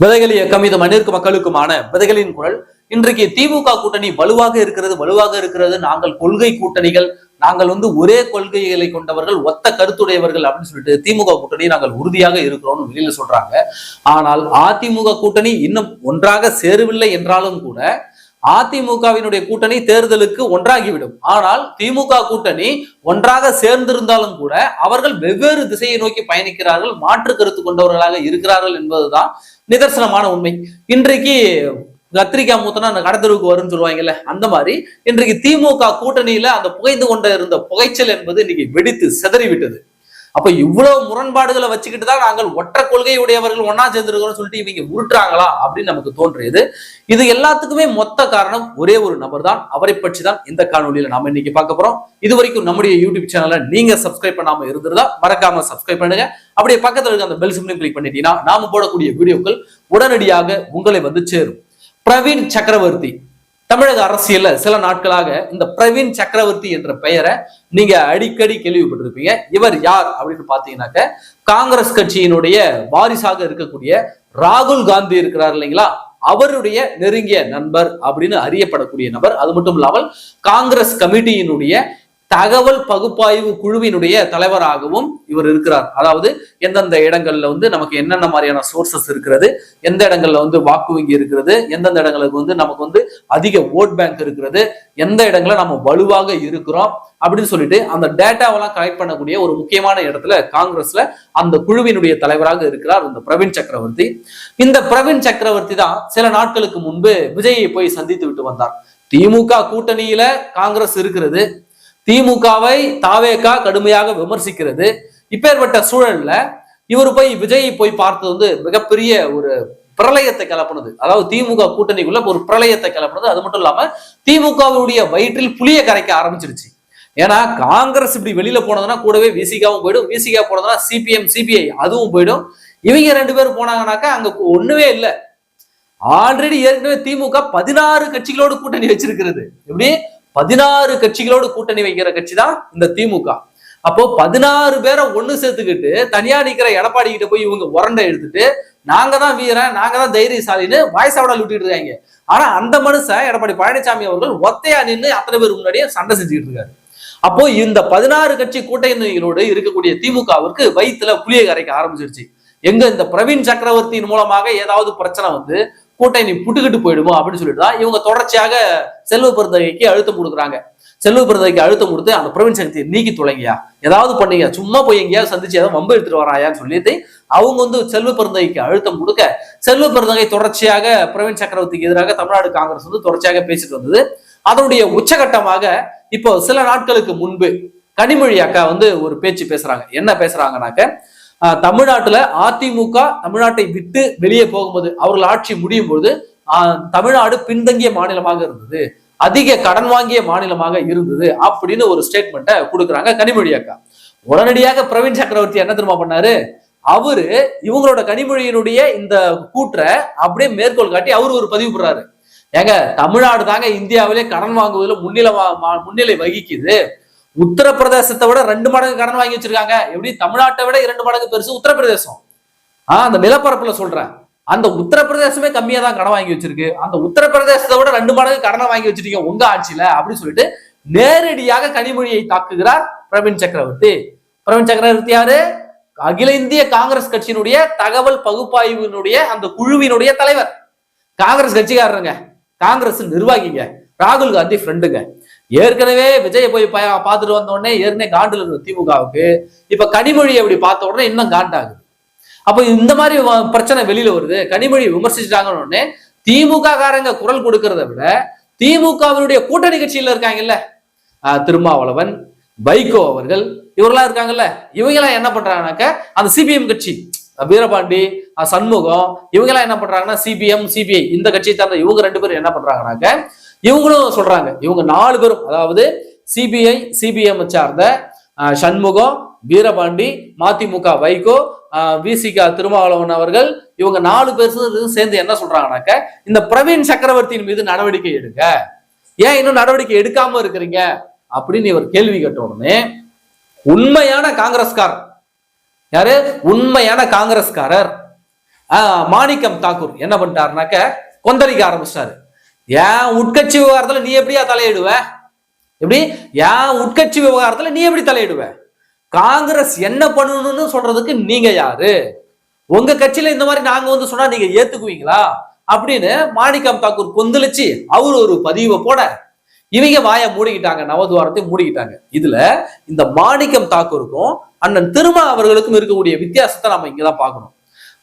விதைகள் இயக்கம் இது மண்ணிற்கு மக்களுக்குமான விதைகளின் குரல். இன்றைக்கு திமுக கூட்டணி வலுவாக இருக்கிறது வலுவாக இருக்கிறது. நாங்கள் கொள்கை கூட்டணிகள் நாங்கள் வந்து ஒரே கொள்கைகளை கொண்டவர்கள் ஒத்த கருத்துடையவர்கள் அப்படின்னு சொல்லிட்டு திமுக கூட்டணி நாங்கள் உறுதியாக இருக்கிறோம்னு வெளியில சொல்றாங்க. ஆனால் அதிமுக கூட்டணி இன்னும் ஒன்றாக சேரவில்லை என்றாலும் கூட அதிமுகவினுடைய கூட்டணி தேர்தலுக்கு ஒன்றாகிவிடும். ஆனால் திமுக கூட்டணி ஒன்றாக சேர்ந்திருந்தாலும் கூட அவர்கள் வெவ்வேறு திசையை நோக்கி பயணிக்கிறார்கள் மாற்று கருத்து கொண்டவர்களாக இருக்கிறார்கள் என்பதுதான் நிதர்சனமான உண்மை. இன்றைக்கு கத்திரிக்காய் மூத்தனா அந்த கடத்தலுக்கு வரும்னு சொல்லுவாங்கல்ல அந்த மாதிரி இன்றைக்கு திமுக கூட்டணியில அந்த புகைந்து கொண்ட இருந்த புகைச்சல் என்பது இன்னைக்கு வெடித்து செதறிவிட்டது. அப்ப இவ்வளவு முரண்பாடுகளை வச்சுக்கிட்டு தான் நாங்கள் ஒற்ற கொள்கையுடையவர்கள் ஒன்னா சேர்ந்திருக்கிறோம் சொல்லிட்டு இவங்க உருட்டுறாங்களா அப்படின்னு நமக்கு தோன்றியது. இது எல்லாத்துக்குமே மொத்த காரணம் ஒரே ஒரு நபர் தான் அவரை பற்றி தான் இந்த காணொலியில நாம இன்னைக்கு பார்க்க போறோம். இது வரைக்கும் நம்முடைய யூடியூப் சேனலை நீங்க சப்ஸ்கிரைப் பண்ணாம இருந்திருந்தா மறக்காம சப்ஸ்கிரைப் பண்ணுங்க. அப்படியே பக்கத்துல இருக்க அந்த பெல் சிம்லையும் கிளிக் பண்ணிட்டீங்கன்னா நாம போடக்கூடிய வீடியோக்கள் உடனடியாக உங்களை வந்து சேரும். பிரவீன் சக்கரவர்த்தி தமிழக அரசியல்ல சில நாட்களாக இந்த பிரவீன் சக்கரவர்த்தி என்ற பெயரை நீங்க அடிக்கடி கேள்விப்பட்டிருப்பீங்க. இவர் யார் அப்படின்னு பாத்தீங்கன்னாக்க காங்கிரஸ் கட்சியினுடைய வாரிசாக இருக்கக்கூடிய ராகுல் காந்தி இருக்கிறார் இல்லைங்களா? அவருடைய நெருங்கிய நண்பர் அப்படின்னு அறியப்படக்கூடிய நபர். அது மட்டும் இல்லாமல் காங்கிரஸ் கமிட்டியினுடைய தகவல் பகுப்பாய்வு குழுவினுடைய தலைவராகவும் இவர் இருக்கிறார். அதாவது எந்தெந்த இடங்கள்ல வந்து நமக்கு என்னென்ன மாதிரியான சோர்சஸ் இருக்கிறது எந்த இடங்கள்ல வந்து வாக்கு வங்கி இருக்கிறது எந்தெந்த இடங்களுக்கு வந்து நமக்கு வந்து அதிக ஓட் பேங்க் இருக்கிறது எந்த இடங்களை நம்ம வலுவாக இருக்கிறோம் அப்படின்னு சொல்லிட்டு அந்த டேட்டாவெல்லாம் கலெக்ட் பண்ணக்கூடிய ஒரு முக்கியமான இடத்துல காங்கிரஸ்ல அந்த குழுவினுடைய தலைவராக இருக்கிறார் இந்த பிரவீன் சக்கரவர்த்தி. இந்த பிரவீன் சக்கரவர்த்தி தான் சில நாட்களுக்கு முன்பு விஜயை போய் சந்தித்து விட்டு வந்தார். திமுக கூட்டணியில காங்கிரஸ் இருக்கிறது திமுகவை தாவேகா கடுமையாக விமர்சிக்கிறது. இப்பேற்பட்ட சூழல்ல இவர் போய் விஜய் போய் பார்த்தது வந்து மிகப்பெரிய ஒரு பிரளயத்தை கிளப்புனது. அதாவது திமுக கூட்டணிக்குள்ள ஒரு பிரளயத்தை கிளப்பினது. அது மட்டும் இல்லாம திமுகவுடைய வயிற்றில் புளிய கரைக்க ஆரம்பிச்சிருச்சு. ஏன்னா காங்கிரஸ் இப்படி வெளியில போனதுன்னா கூடவே விசிகாவும் போயிடும். விசிகா போனதுன்னா சிபிஎம் சிபிஐ அதுவும் போயிடும். இவங்க ரெண்டு பேரும் போனாங்கன்னாக்கா அங்க ஒண்ணுமே இல்லை. ஆல்ரெடி ஏற்கனவே திமுக பதினாறு கட்சிகளோடு கூட்டணி வச்சிருக்கிறது. எப்படி? பதினாறு கட்சிகளோடு கூட்டணி வைக்கிற கட்சி தான் இந்த திமுக. அப்போ பதினாறு பேரை ஒண்ணு சேர்த்துக்கிட்டு தனியா நிக்கிற எடப்பாடி கிட்ட போய் இவங்க உரண்டை எடுத்துட்டு நாங்க தான் வீரன் நாங்க தான் தைரியசாலின்னு வாய்ஸாவிட விட்டுட்டு இருக்காங்க. ஆனா அந்த மனுஷன் எடப்பாடி பழனிசாமி அவர்கள் ஒத்தையா நின்று அத்தனை பேர் முன்னாடியே சண்டை செஞ்சுக்கிட்டு இருக்காரு. அப்போ இந்த பதினாறு கட்சி கூட்டணிகளோடு இருக்கக்கூடிய திமுகவிற்கு வயிற்றுல புளிய கரைக்க ஆரம்பிச்சிருச்சு. எங்க இந்த பிரவீன் சக்கரவர்த்தியின் மூலமாக ஏதாவது பிரச்சனை வந்து கூட்டணி புட்டுக்கிட்டு போயிடுமோ அப்படின்னு சொல்லிட்டு தான் இவங்க தொடர்ச்சியாக செல்வ பெருந்தகைக்கு அழுத்தம் கொடுக்குறாங்க. செல்வ பெருந்தகைக்கு அழுத்தம் கொடுத்து அந்த பிரவீன் சக்தியை நீக்கி தொலைங்கயா ஏதாவது பண்ணீங்க சும்மா போய் எங்கேயாவது சந்திச்சு ஏதாவது வம்பு எடுத்துட்டு வராயான்னு சொல்லிட்டு அவங்க வந்து செல்வ பெருந்தகைக்கு அழுத்தம் கொடுக்க செல்வ பெருந்தகை தொடர்ச்சியாக பிரவீன் சக்கரவர்த்திக்கு எதிராக தமிழ்நாடு காங்கிரஸ் வந்து தொடர்ச்சியாக பேசிட்டு வந்தது. அதனுடைய உச்சகட்டமாக இப்போ சில நாட்களுக்கு முன்பு கனிமொழி அக்கா வந்து ஒரு பேச்சு பேசுறாங்க. என்ன பேசுறாங்கனாக்க தமிழ்நாட்டுல அதிமுக தமிழ்நாட்டை விட்டு வெளியே போகும்போது அவர்கள் ஆட்சி முடியும் போது ஆஹ் தமிழ்நாடு பின்தங்கிய மாநிலமாக இருந்தது. அதிக கடன் வாங்கிய மாநிலமாக இருந்தது அப்படின்னு ஒரு ஸ்டேட்மெண்ட்டை கொடுக்குறாங்க கனிமொழி அக்கா. உடனடியாக பிரவீன் சக்கரவர்த்தி என்ன தெரியுமா பண்ணாரு? அவரு இவங்களோட கனிமொழியினுடைய இந்த கூற்றை அப்படியே மேற்கோள் காட்டி அவரு ஒரு பதிவு போடுறாரு. ஏங்க தமிழ்நாடு தாங்க இந்தியாவிலே கடன் வாங்குவதில் முன்னிலை மா- முன்னிலை வகிக்குது. உத்தரப்பிரதேசத்தை விட ரெண்டு மடங்கு கடன் வாங்கி வச்சிருக்காங்க. எப்படி? தமிழ்நாட்டை விட இரண்டு மடங்கு பெருசு உத்தரப்பிரதேசம். ஆஹ் அந்த நிலப்பரப்புல சொல்றேன். அந்த உத்தரப்பிரதேசமே கம்மியா தான் கடன் வாங்கி வச்சிருக்கு. அந்த உத்தரப்பிரதேசத்தை விட ரெண்டு மடங்கு கடனை வாங்கி வச்சிருக்கீங்க உங்க ஆட்சியில அப்படின்னு சொல்லிட்டு நேரடியாக கனிமொழியை தாக்குகிறார் பிரவீன் சக்கரவர்த்தி. பிரவீன் சக்கரவர்த்தி யாரு? அகில இந்திய காங்கிரஸ் கட்சியினுடைய தகவல் பகுப்பாய்வினுடைய அந்த குழுவினுடைய தலைவர். காங்கிரஸ் கட்சிக்காரருங்க. காங்கிரஸ் நிர்வாகிங்க. ராகுல் காந்தி ஃப்ரெண்டுங்க ஏற்கனவே விஜய் போய் பார்த்துட்டு வந்த உடனே ஏற்கனவே காண்டுல இருந்த திமுகவுக்கு இப்ப கனிமொழி அப்படி பார்த்த உடனே இன்னும் காண்டாகுது அப்ப இந்த மாதிரி பிரச்சனை வெளியில வருது. கனிமொழி விமர்சிச்சிட்டாங்கன்னு உடனே திமுக காரங்க குரல் கொடுக்கறத விட திமுகவினுடைய கூட்டணி கட்சியில இருக்காங்கல்ல ஆஹ் திருமாவளவன் வைகோ அவர்கள் இவரெல்லாம் இருக்காங்கல்ல. இவங்க எல்லாம் என்ன பண்றாங்கனாக்க அந்த சிபிஎம் கட்சி வீரபாண்டி சண்முகம் இவங்க எல்லாம் என்ன பண்றாங்கன்னா சிபிஎம் சிபிஐ இந்த கட்சியை சார்ந்த இவங்க ரெண்டு பேரும் என்ன பண்றாங்கனாக்க இவங்களும் சொல்றாங்க. இவங்க நாலு பேரும் அதாவது சிபிஐ சிபிஎம் சார்ந்த சண்முகம் வீரபாண்டி மதிமுக வைகோ விசிகா திருமாவளவன் அவர்கள் இவங்க நாலு பேர் சேர்ந்து- என்ன சொல்றாங்கனாக்க இந்த பிரவீன் சக்கரவர்த்தியின் மீது நடவடிக்கை எடுங்க. ஏன் இன்னும் நடவடிக்கை எடுக்காம இருக்கிறீங்க? அப்படின்னு இவர் கேள்வி கேட்ட உடனே உண்மையான காங்கிரஸ்காரர். யாரு? உண்மையான காங்கிரஸ்காரர் மாணிக்கம் தாக்கூர் என்ன பண்ணிட்டாருனாக்க கொந்தளிக்க ஆரம்பிச்சிட்டாரு. ஏன் உட்கட்சி விவகாரத்துல நீ எப்படியா தலையிடுவ? எப்படி? ஏன் உட்கட்சி விவகாரத்துல நீ எப்படி தலையிடுவ? காங்கிரஸ் என்ன பண்ணணும்னு சொல்றதுக்கு நீங்க யாரு? உங்க கட்சியில இந்த மாதிரி நாங்க வந்து சொன்னா நீங்க ஏத்துக்குவீங்களா? அப்படின்னு மாணிக்கம் தாக்கூர் கொந்தளிச்சு அவர் ஒரு பதிவை போட இவங்க வாயை மூடிக்கிட்டாங்க நவதுவாரத்தை மூடிக்கிட்டாங்க. இதுல இந்த மாணிக்கம் தாக்கூருக்கும் அண்ணன் திருமா அவர்களுக்கும் இருக்கக்கூடிய வித்தியாசத்தை நம்ம இங்கதான் பார்க்கணும்.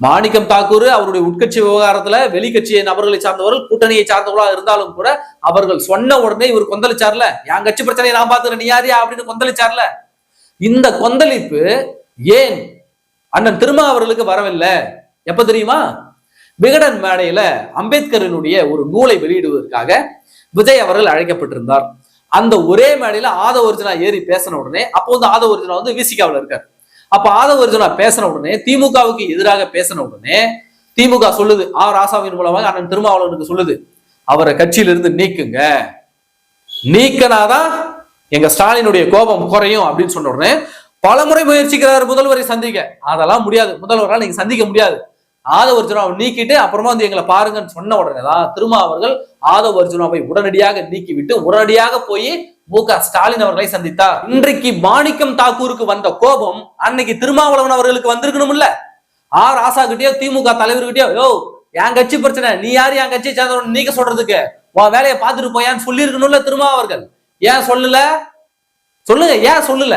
மாணிக்கம் தாக்கூர் அவருடைய உட்கட்சி விவகாரத்துல வெளிக்கட்சி நபர்களை சார்ந்தவர்கள் கூட்டணியை சார்ந்தவர்களா இருந்தாலும் கூட அவர்கள் சொன்ன உடனே இவர் கொந்தளிச்சார்ல? என் கட்சி பிரச்சனையை நான் பாத்துக்கிறேன் நீ யாரியா அப்படின்னு கொந்தளிச்சார்ல. இந்த கொந்தளிப்பு ஏன் அண்ணன் திருமா அவர்களுக்கு வரவில்லை? எப்ப தெரியுமா? விகடன் மேடையில அம்பேத்கரினுடைய ஒரு நூலை வெளியிடுவதற்காக விஜய் அவர்கள் அழைக்கப்பட்டிருந்தார். அந்த ஒரே மேடையில ஆதவ ஒரிஜினா ஏறி பேசின உடனே அப்போ வந்து ஆதவ ஒரிஜினா வந்து விசிகாவில் இருக்கார். அப்ப ஆதவ அர்ஜுனா பேசின உடனே திமுகவுக்கு எதிராக பேசின உடனே திமுக சொல்லுது ஆ ராசாவின் மூலமாக அண்ணன் திருமாவளவனுக்கு சொல்லுது. அவரை கட்சியிலிருந்து நீக்குங்க. நீக்கனாதான் எங்க ஸ்டாலினுடைய கோபம் குறையும் அப்படின்னு சொன்ன உடனே பலமுறை முயற்சிக்கிறார் முதல்வரை சந்திக்க. அதெல்லாம் முடியாது. முதல்வரால் நீங்க சந்திக்க முடியாது. ஆதவ அர்ஜுனாவை நீக்கிட்டு அப்புறமா வந்து எங்களை பாருங்கன்னு சொன்ன உடனே தான் திருமா அவர்கள் ஆதவ அர்ஜுனாவை உடனடியாக நீக்கிவிட்டு உடனடியாக போய் மு க. ஸ்டாலின் அவர்களை சந்தித்தார். இன்றைக்கு மாணிக்கம் தாக்கூருக்கு வந்த கோபம் அன்னைக்கு திருமாவளவன் அவர்களுக்கு வந்திருக்கணும்ல? ஆர் ஆசா கிட்டயோ திமுக தலைவர்கிட்டயோ யோ என் கட்சி பிரச்சனை. நீ யாரு? என் கட்சியை சேர்ந்தவன். நீக்க சொல்றதுக்கு. உன் வேலையை பார்த்துட்டு போயான்னு சொல்லியிருக்கணும்ல திருமா அவர்கள். ஏன் சொல்லல? சொல்லுங்க ஏன் சொல்லல?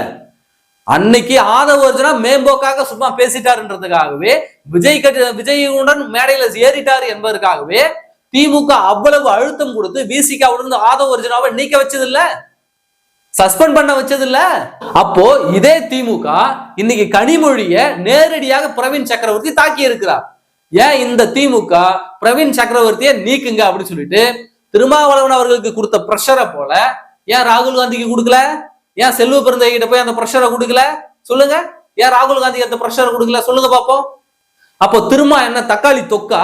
அன்னைக்கு ஆதவ அர்ஜுனா மேம்போக்காக சும்மா பேசிட்டாருன்றதுக்காகவே விஜய் கட்சி விஜயுடன் மேடையில ஏறிட்டாரு என்பதற்காகவே திமுக அவ்வளவு அழுத்தம் கொடுத்து விசிகாவிலிருந்து ஆதவ அர்ஜுனாவை நீக்க வச்சது இல்லை சஸ்பெண்ட் பண்ண வச்சது இல்ல அப்போ இதே திமுக இன்னைக்கு கனிமொழிய நேரடியாக பிரவீன் சக்கரவர்த்தி தாக்கி இருக்கிறார். ஏன் இந்த திமுக பிரவீன் சக்கரவர்த்தியை நீக்குங்க அப்படின்னு சொல்லிட்டு திருமாவளவன் அவர்களுக்கு கொடுத்த ப்ரெஷரை போல ஏன் ராகுல் காந்திக்கு கொடுக்கல? ஏன் செல்வ பிறந்த கிட்ட போய் அந்த ப்ரெஷரை கொடுக்கல? சொல்லுங்க. ஏன் ராகுல் காந்தி அந்த ப்ரெஷரை கொடுக்கல? சொல்லுங்க பாப்போம். அப்போ திருமா என்ன தக்காளி தொக்கா?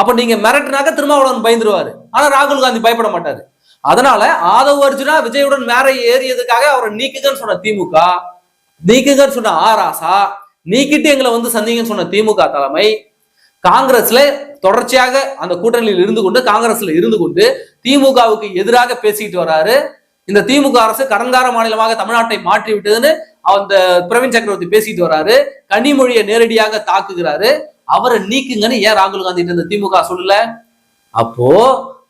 அப்ப நீங்க மிரட்டினாக்க திருமாவளவன் பயந்துருவாரு. ஆனா ராகுல் காந்தி பயப்பட மாட்டாரு. அதனால ஆதவ் அர்ஜுனா விஜயுடன் மேற ஏறியதுக்காக அவரை நீக்குங்கன்னு சொன்ன திமுக நீக்குங்கன்னு சொன்ன ஆராசா நீக்கிட்டு எங்களை வந்து சந்திங்கன்னு சொன்ன திமுக தலைமை காங்கிரஸ்ல தொடர்ச்சியாக அந்த கூட்டணியில் இருந்து கொண்டு காங்கிரஸ்ல இருந்து கொண்டு திமுகவுக்கு எதிராக பேசிக்கிட்டு வராரு இந்த திமுக அரசு கடந்தார மாநிலமாக தமிழ்நாட்டை மாற்றி விட்டதுன்னு அந்த பிரவீன் சக்கரவர்த்தி பேசிட்டு வராரு கனிமொழியை நேரடியாக தாக்குகிறாரு அவரை நீக்குங்கன்னு ஏன் ராகுல் காந்தி இந்த திமுக சொல்லல அப்போ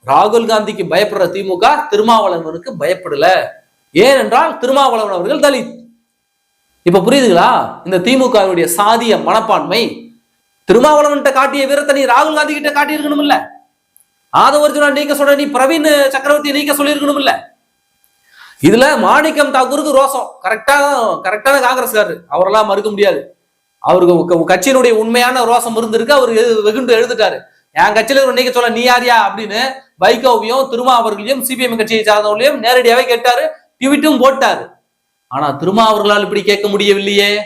ராகுல் காந்திக்கு பயப்படுற திமுக திருமாவளவனுக்கு பயப்படல. ஏனென்றால் திருமாவளவன் அவர்கள் தலித். இப்ப புரியுதுங்களா? இந்த திமுகவினுடைய சாதிய மனப்பான்மை திருமாவளவன்கிட்ட காட்டிய வீரத்தை நீ ராகுல் காந்தி கிட்ட காட்டியிருக்கணும் இல்ல ஆதவர்ஜுனா நீக்க சொல்ற நீ பிரவீன் சக்கரவர்த்தி நீக்க சொல்லியிருக்கணும் இல்ல இதுல மாணிக்கம் தாக்கூருக்கு ரோசம் கரெக்டா கரெக்டான காங்கிரஸ்காரரு. அவரெல்லாம் மறுக்க முடியாது. அவருக்கு கட்சியினுடைய உண்மையான ரோசம் இருந்திருக்கு. அவர் வெகுண்டு எழுதுட்டாரு. என் கட்சியில ஒரு நீக்க சொல்ல நீ யாரியா? அப்படின்னு வைகோவையும் திருமா அவர்களையும் சிபிஎம் கட்சியை சார்ந்தவர்களையும் நேரடியாவே கேட்டாரு. டிவிட்டும் போட்டாரு. ஆனா திருமா அவர்களால் இப்படி கேட்க முடியவில்லையே.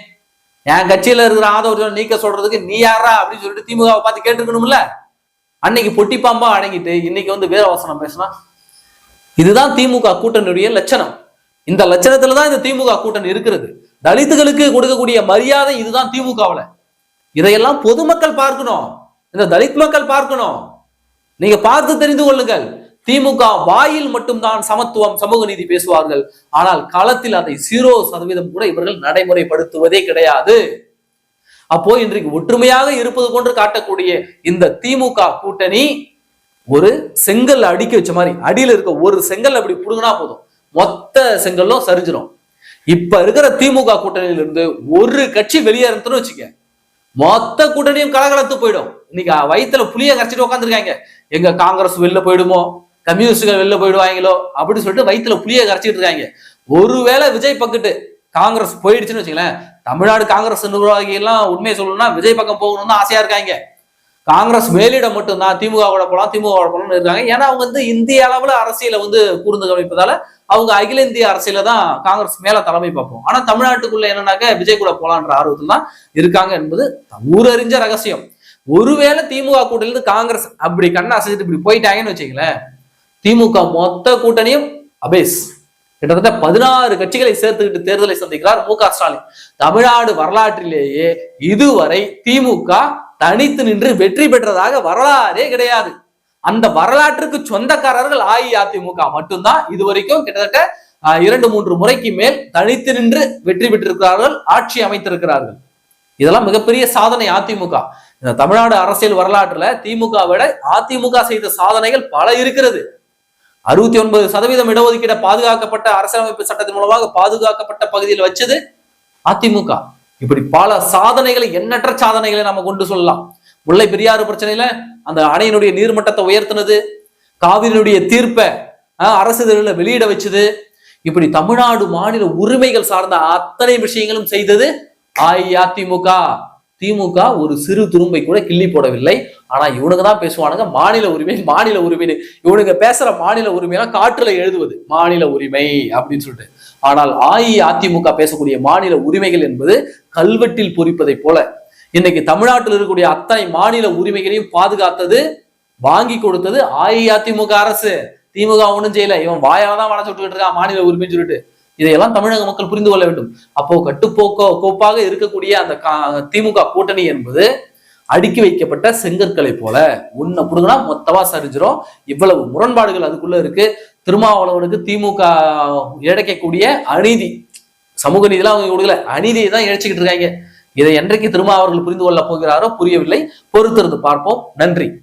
என் கட்சியில இருக்கிற ஆதரவு நீக்க சொல்றதுக்கு நீ யாரா அப்படின்னு சொல்லிட்டு திமுகவை பார்த்து கேட்டுக்கணும்ல அன்னைக்கு பொட்டி பாம்பா அடங்கிட்டு இன்னைக்கு வந்து வீரவசனம் பேசினா இதுதான் திமுக கூட்டணியுடைய லட்சணம். இந்த லட்சணத்துல தான் இந்த திமுக கூட்டணி இருக்கிறது. தலித்துகளுக்கு கொடுக்கக்கூடிய மரியாதை இதுதான் திமுகவுல. இதையெல்லாம் பொதுமக்கள் பார்க்கணும். இந்த தலித் மக்கள் பார்க்கணும். நீங்க பார்த்து தெரிந்து கொள்ளுங்கள். திமுக வாயில் மட்டும்தான் சமத்துவம் சமூக நீதி பேசுவார்கள். ஆனால் களத்தில் அதை ஜீரோ சதவீதம் கூட இவர்கள் நடைமுறைப்படுத்துவதே கிடையாது. அப்போ இன்றைக்கு ஒற்றுமையாக இருப்பது போன்று காட்டக்கூடிய இந்த திமுக கூட்டணி ஒரு செங்கல் அடுக்கி வச்ச மாதிரி அடியில இருக்க ஒரு செங்கல் அப்படி புடுங்கினா போதும். மொத்த செங்கல்லும் சரிஞ்சிடும் இப்ப இருக்கிற திமுக கூட்டணியிலிருந்து ஒரு கட்சி வெளியேறதுன்னு வச்சுக்க மொத்த கூட்டணியும் கலகலத்து போயிடும். இன்னைக்கு வயிற்றுல புளிய கரைச்சிட்டு உட்காந்துருக்காங்க எங்க காங்கிரஸ் வெளில போயிடுமோ? கம்யூனிஸ்டுகள் வெளில போயிடுவாங்களோ? அப்படின்னு சொல்லிட்டு வயிற்றுல புளிய கரைச்சிட்டு இருக்காங்க. ஒருவேளை விஜய் பக்கத்து காங்கிரஸ் போயிடுச்சுன்னு வச்சுங்களேன் தமிழ்நாடு காங்கிரஸ் நிர்வாகி எல்லாம் உண்மையை சொல்லணும்னா விஜய் பக்கம் போகணும்னு ஆசையா இருக்காங்க. காங்கிரஸ் மேலிடம் மட்டும்தான் திமுக கூட போலாம் திமுக கூட போலாம்னு இருக்காங்க. ஏன்னா அவங்க வந்து இந்திய அளவுல அரசியலை வந்து கூர்ந்து கவனிப்பதால அவங்க அகில இந்திய அரசியல தான் காங்கிரஸ் மேல தலைமை பார்ப்போம். ஆனா தமிழ்நாட்டுக்குள்ள என்னன்னாக்க விஜய் கூட போலான்ற ஆர்வத்தில் தான் இருக்காங்க என்பது ஊரறிஞ்ச ரகசியம். ஒருவேளை திமுக கூட்டணியிலிருந்து காங்கிரஸ் அப்படி கண்ணை அசைச்சிட்டு இப்படி போயிட்டாங்கன்னு வச்சுங்களேன் திமுக மொத்த கூட்டணியும் அபேஸ். கிட்டத்தட்ட பதினாறு கட்சிகளை சேர்த்துக்கிட்டு தேர்தலை சந்திக்கிறார் மு க ஸ்டாலின். தமிழ்நாடு வரலாற்றிலேயே இதுவரை திமுக தனித்து நின்று வெற்றி பெற்றதாக வரலாறே கிடையாது. அந்த வரலாற்றுக்கு சொந்தக்காரர்கள் அஇஅதிமுக மட்டும்தான் இதுவரைக்கும் கிட்டத்தட்ட ஆஹ், இரண்டு மூன்று முறைக்கு மேல் தனித்து நின்று வெற்றி பெற்றிருக்கிறார்கள் ஆட்சி அமைத்திருக்கிறார்கள். இதெல்லாம் மிகப்பெரிய சாதனை அதிமுக தமிழ்நாடு அரசியல் வரலாற்றுல திமுக விட அதிமுக செய்த சாதனைகள் பல இருக்கிறது. அறுபத்தி ஒன்பது சதவீதம் இடஒதுக்கீட பாதுகாக்கப்பட்ட அரசியலமைப்பு சட்டத்தின் மூலமாக பாதுகாக்கப்பட்ட பகுதியில் வச்சது அதிமுக. இப்படி பல சாதனைகளை எண்ணற்ற சாதனைகளை நம்ம கொண்டு சொல்லலாம். முல்லை பெரியாறு பிரச்சனையில அந்த அணையினுடைய நீர்மட்டத்தை உயர்த்தினது காவிரியினுடைய தீர்ப்பை ஆஹ், அரசு இதழில் வெளியிட வச்சது. இப்படி தமிழ்நாடு மாநில உரிமைகள் சார்ந்த அத்தனை விஷயங்களும் செய்தது அஇஅதிமுக. திமுக ஒரு சிறு துரும்பை கூட கிள்ளி போடவில்லை. ஆனா இவனுங்க தான் பேசுவானுங்க. மாநில உரிமை மாநில உரிமை இவனுங்க பேசுற மாநில உரிமையெல்லாம் காற்றுல எழுதுவது. மாநில உரிமை அப்படின்னு சொல்லிட்டு. ஆனால் அஇஅதிமுக பேசக்கூடிய மாநில உரிமைகள் என்பது கல்வெட்டில் பொறிப்பதை போல. இன்னைக்கு தமிழ்நாட்டில் இருக்கக்கூடிய அத்தனை மாநில உரிமைகளையும் பாதுகாத்தது வாங்கி கொடுத்தது அஇஅதிமுக அரசு. திமுக ஒன்றும் செய்யல. இவன் வாயால தான் வளர்ச்சி விட்டுக்கிட்டு இருக்கான் மாநில உரிமைன்னு சொல்லிட்டு. இதையெல்லாம் தமிழக மக்கள் புரிந்து கொள்ள வேண்டும். அப்போ கட்டுப்போக்கோ கோப்பாக இருக்கக்கூடிய அந்த கா- திமுக கூட்டணி என்பது அடுக்கி வைக்கப்பட்ட செங்கற்களை போல. உன்னை புடுங்கினா மொத்தமா சரிஞ்சிரும். இவ்வளவு முரண்பாடுகள் அதுக்குள்ள இருக்கு. திருமாவளவனுக்கு திமுக இழைக்கக்கூடிய அநீதி சமூக நீதிலாம் அவங்க கொடுக்கல. அநீதியை தான் இழைச்சிக்கிட்டு இருக்காங்க. இதை என்றைக்கு திருமா அவர்கள் புரிந்து கொள்ள போகிறாரோ புரியவில்லை. பொறுத்திருந்து பார்ப்போம். நன்றி.